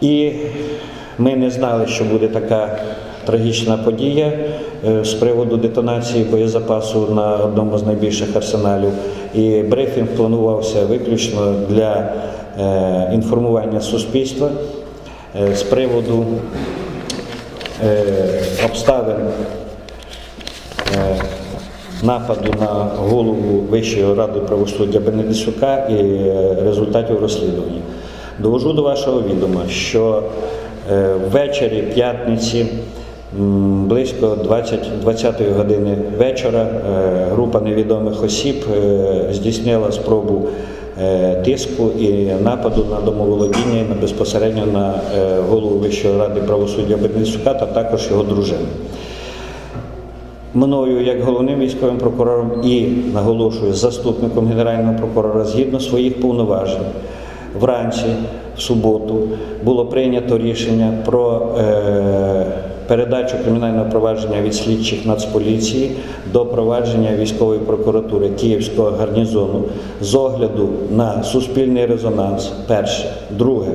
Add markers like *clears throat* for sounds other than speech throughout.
І ми не знали, що буде така трагічна подія е, з приводу детонації боєзапасу на одному з найбільших арсеналів. І брифінг планувався виключно для е, інформування суспільства е, з приводу обставин нападу на голову Вищої ради правосуддя Бенедисюка і результатів розслідування. Довожу до вашого відома, що е, ввечері п'ятниці, близько 20, 20 години вечора, е, група невідомих осіб е, здійснила спробу тиску і нападу на домоволодіння і безпосередньо на голову Вищої ради правосуддя Бенедисюка та також його дружину мною як головним військовим прокурором і наголошую заступником генерального прокурора згідно своїх повноважень. Вранці, в суботу, було прийнято рішення про е, передачу кримінального провадження від слідчих Нацполіції до провадження військової прокуратури Київського гарнізону з огляду на суспільний резонанс. Перше, друге,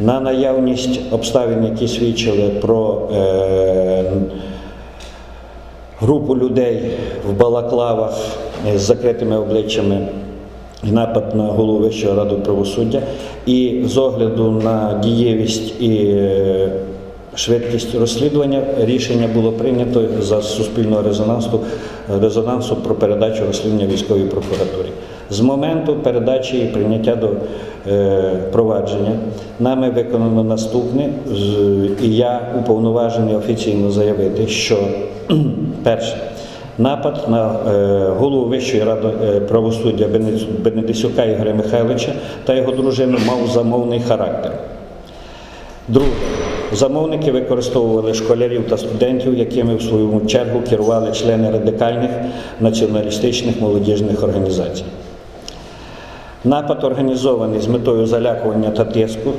на наявність обставин, які свідчили про е, групу людей в балаклавах з закритими обличчями напад на голову Вищої ради правосуддя. І з огляду на дієвість і е, швидкість розслідування рішення було прийнято за суспільного резонансу, резонансу про передачу розслідування військовій прокуратурі. З моменту передачі і прийняття до е, провадження нами виконано наступне, і я уповноважений офіційно заявити, що *clears throat* перше. Напад на е, голову Вищої ради е, правосуддя Бенедисюка Ігоря Михайловича та його дружину мав замовний характер. Друге, замовники використовували школярів та студентів, якими в свою чергу керували члени радикальних націоналістичних молодіжних організацій. Напад організований з метою залякування та тиску,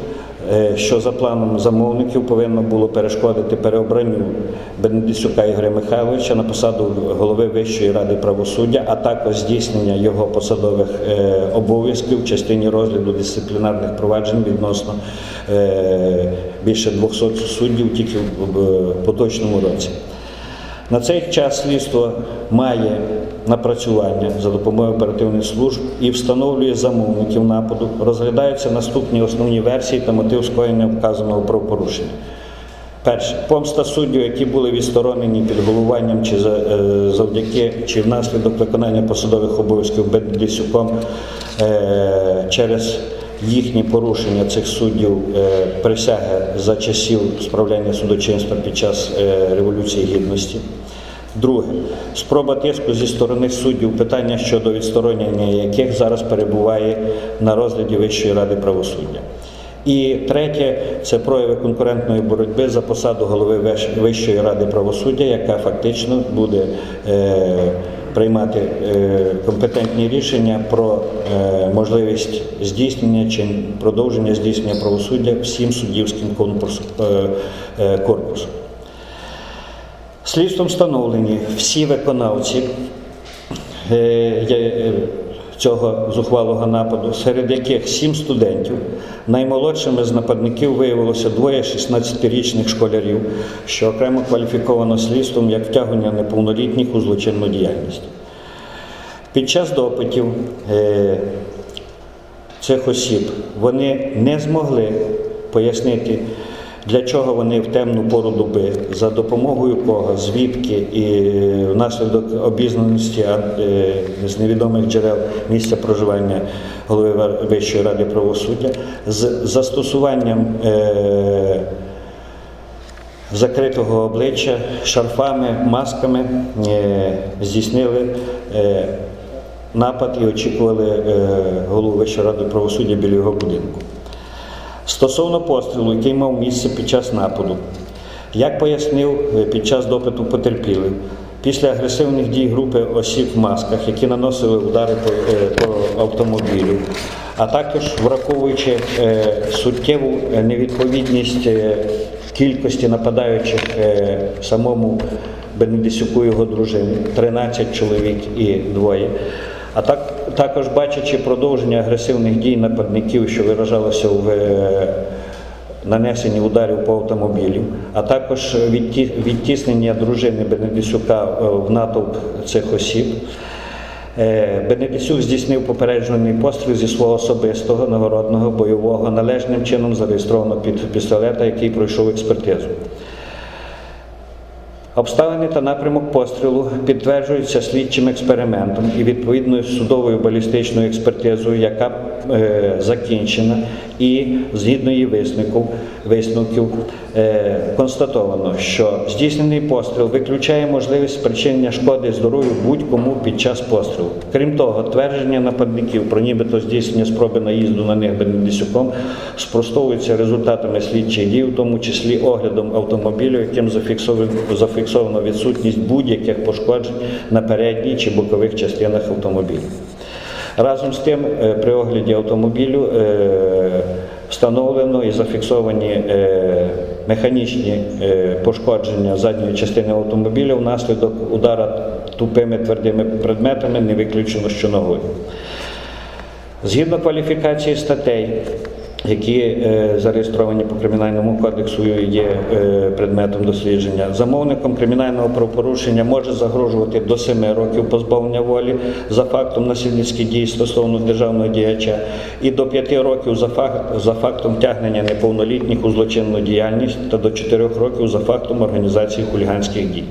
що за планом замовників повинно було перешкодити переобранню Бенедисюка Ігоря Михайловича на посаду голови Вищої ради правосуддя, а також здійснення його посадових е, обов'язків в частині розгляду дисциплінарних проваджень відносно е, більше 200 суддів тільки в поточному році. На цей час слідство має напрацювання за допомогою оперативних служб і встановлює замовників нападу. Розглядаються наступні основні версії та мотив скоєння вказаного правопорушення. Перше, помста суддів, які були відсторонені під головуванням чи е, завдяки чи внаслідок виконання посадових обов'язків Бендисюком е, через їхні порушення цих суддів е, присяги за часів справляння судочинства під час е, Революції Гідності. Друге, спроба тиску зі сторони суддів, питання щодо відсторонення яких зараз перебуває на розгляді Вищої ради правосуддя. І третє це прояви конкурентної боротьби за посаду голови Вищої ради правосуддя, яка фактично буде е, приймати е, компетентні рішення про е, можливість здійснення чи продовження здійснення правосуддя всім суддівським е, корпусом. Слідством встановлені всі виконавці цього зухвалого нападу, серед яких сім студентів. Наймолодшими з нападників виявилося двоє 16-річних школярів, що окремо кваліфіковано слідством як втягнення неповнолітніх у злочинну діяльність. Під час допитів е, цих осіб вони не змогли пояснити, для чого вони в темну пору доби, за допомогою кого, звідки? І внаслідок обізнаності е, з невідомих джерел місця проживання голови Вищої ради правосуддя з застосуванням е, закритого обличчя шарфами, масками е, здійснили напад і очікували е, голову Вищої ради правосуддя біля його будинку. Стосовно пострілу, який мав місце під час нападу, як пояснив е, під час допиту потерпілих, після агресивних дій групи осіб в масках, які наносили удари по, е, по автомобілю, а також враховуючи е, суттєву невідповідність кількості нападаючих самому Бенедисюку його дружині, 13 чоловік і двоє. А так, також бачачи продовження агресивних дій нападників, що виражалося в е, нанесення ударів по автомобілю, а також відтіснення дружини Бенедисюка е, в натовп цих осіб. Е, Бенедисюк здійснив попереджений постріл зі свого особистого нагородного бойового належним чином зареєстровано під пістолета, який пройшов експертизу. Обставини та напрямок пострілу підтверджуються слідчим експериментом і відповідною судовою балістичною експертизою, яка е, закінчена, і згідно її висновків, висновків е, констатовано, що здійснений постріл виключає можливість спричинення шкоди здоров'ю будь-кому під час пострілу. Крім того, твердження нападників про нібито здійснення спроби наїзду на них Бенедисюком спростовуються результатами слідчих дій, в тому числі оглядом автомобілю, яким зафіксовано, зафіксовано відсутність будь-яких пошкоджень на передній чи бокових частинах автомобіля. Разом з тим, е, при огляді автомобілю е, встановлено і зафіксовані е, механічні пошкодження задньої частини автомобіля внаслідок удара тупими твердими предметами, не виключено що ногою. Згідно кваліфікації статей, які е, зареєстровані по кримінальному кодексу, є е, предметом дослідження, замовником кримінального правопорушення може загрожувати до 7 років позбавлення волі за фактом насильницьких дій стосовно державного діяча і до 5 років за, факт, за фактом тягнення неповнолітніх у злочинну діяльність та до 4 років за фактом організації хуліганських дій.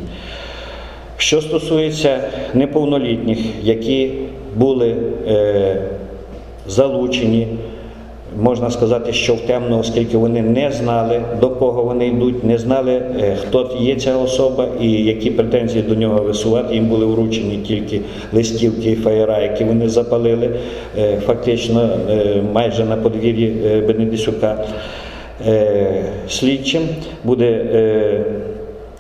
Що стосується неповнолітніх, які були е, залучені, можна сказати, що в темно, оскільки вони не знали, до кого вони йдуть, не знали, е, хто є ця особа і які претензії до нього висувати. Їм були вручені тільки листівки і фаєра, які вони запалили е, фактично е, майже на подвір'ї Бенедисюка. Слідчим буде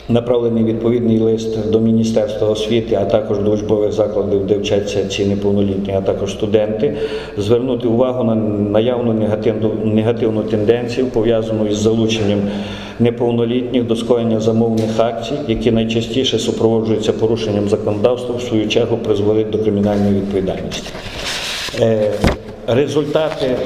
направлений відповідний лист до Міністерства освіти, а також до учбових закладів, де вчаться ці неповнолітні, а також студенти, звернути увагу на наявну негативну, негативну тенденцію, пов'язану із залученням неповнолітніх до скоєння замовних акцій, які найчастіше супроводжуються порушенням законодавства, в свою чергу призводять до кримінальної відповідальності. Е, Результати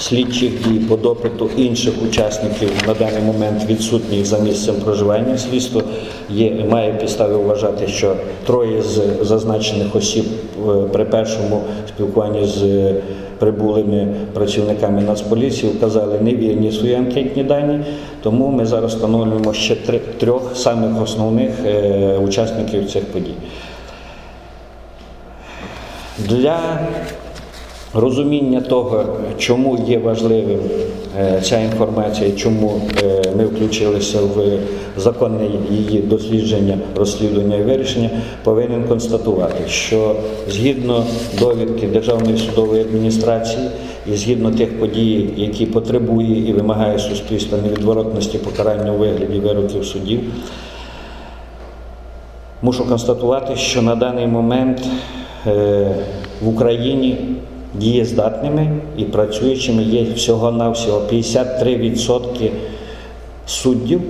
слідчих дій по допиту інших учасників на даний момент відсутніх за місцем проживання. Слідство є, має підстави вважати, що троє з зазначених осіб е, при першому спілкуванні з е, прибулими працівниками Нацполіції вказали невірні свої анкетні дані, тому ми зараз встановлюємо ще три, трьох самих основних е, учасників цих подій. Для розуміння того, чому є важливим е, ця інформація, чому е, ми включилися в законне її дослідження, розслідування і вирішення, повинен констатувати, що згідно довідки Державної судової адміністрації і згідно тих подій, які потребує і вимагає суспільства невідворотності покарання у вигляді вироків судів, Мушу констатувати, що на даний момент е, в Україні дієздатними і працюючими є всього-навсього 53% суддів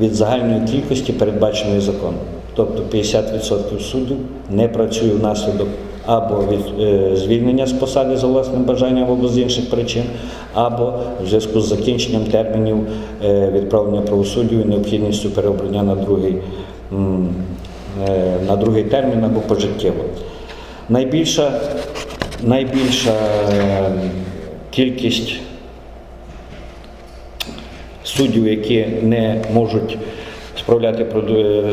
від загальної кількості передбаченої законом. Тобто 50% суддів не працює внаслідок або від е, звільнення з посади за власним бажанням або з інших причин, або в зв'язку з закінченням термінів е, відправлення правосуддя і необхідністю переобрання на другий, е, на другий термін або пожиттєво. Найбільша, найбільша е, кількість суддів, які не можуть справляти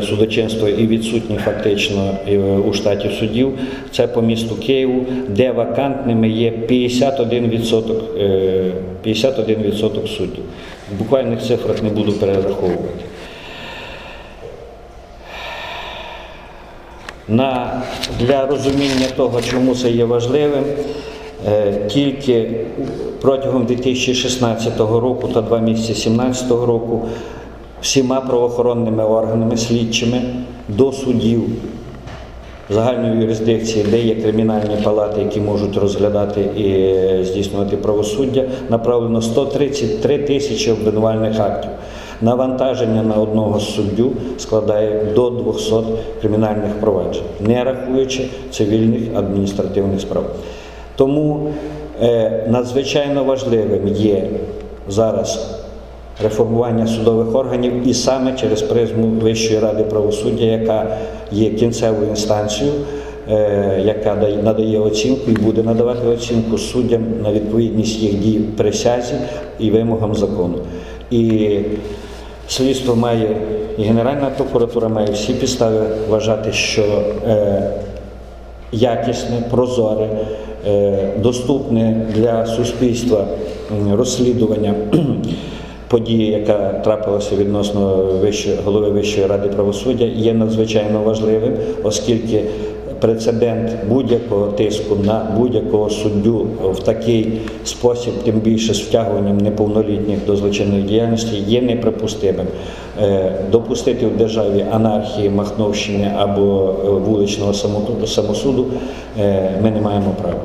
судочинство і відсутні фактично е, у штаті суддів, це по місту Києву, де вакантними є 51%, е, 51% суддів. В буквальних цифрах не буду перераховувати. На, для розуміння того, чому це є важливим, е, тільки протягом 2016 року та два місяці 2017 року всіма правоохоронними органами, слідчими до судів загальної юрисдикції, де є кримінальні палати, які можуть розглядати і е, здійснювати правосуддя, направлено 133 тисячі обвинувальних актів. Навантаження на одного суддю складає до 200 кримінальних проваджень, не рахуючи цивільних адміністративних справ. Тому Е, Надзвичайно важливим є зараз реформування судових органів і саме через призму Вищої ради правосуддя, яка є кінцевою інстанцією, е, яка надає оцінку і буде надавати оцінку суддям на відповідність їх дій присязі і вимогам закону. І слідство має, і Генеральна прокуратура має всі підстави вважати, що е, якісне, прозоре, е, доступне для суспільства розслідування. *clears throat* Події, яка трапилася відносно Вищої- голови Вищої ради правосуддя, є надзвичайно важливим, оскільки прецедент будь-якого тиску на будь-якого суддю в такий спосіб, тим більше з втягуванням неповнолітніх до злочинної діяльності, є неприпустимим. Е, Допустити в державі анархії, махновщини або е, вуличного самосуду е, ми не маємо права.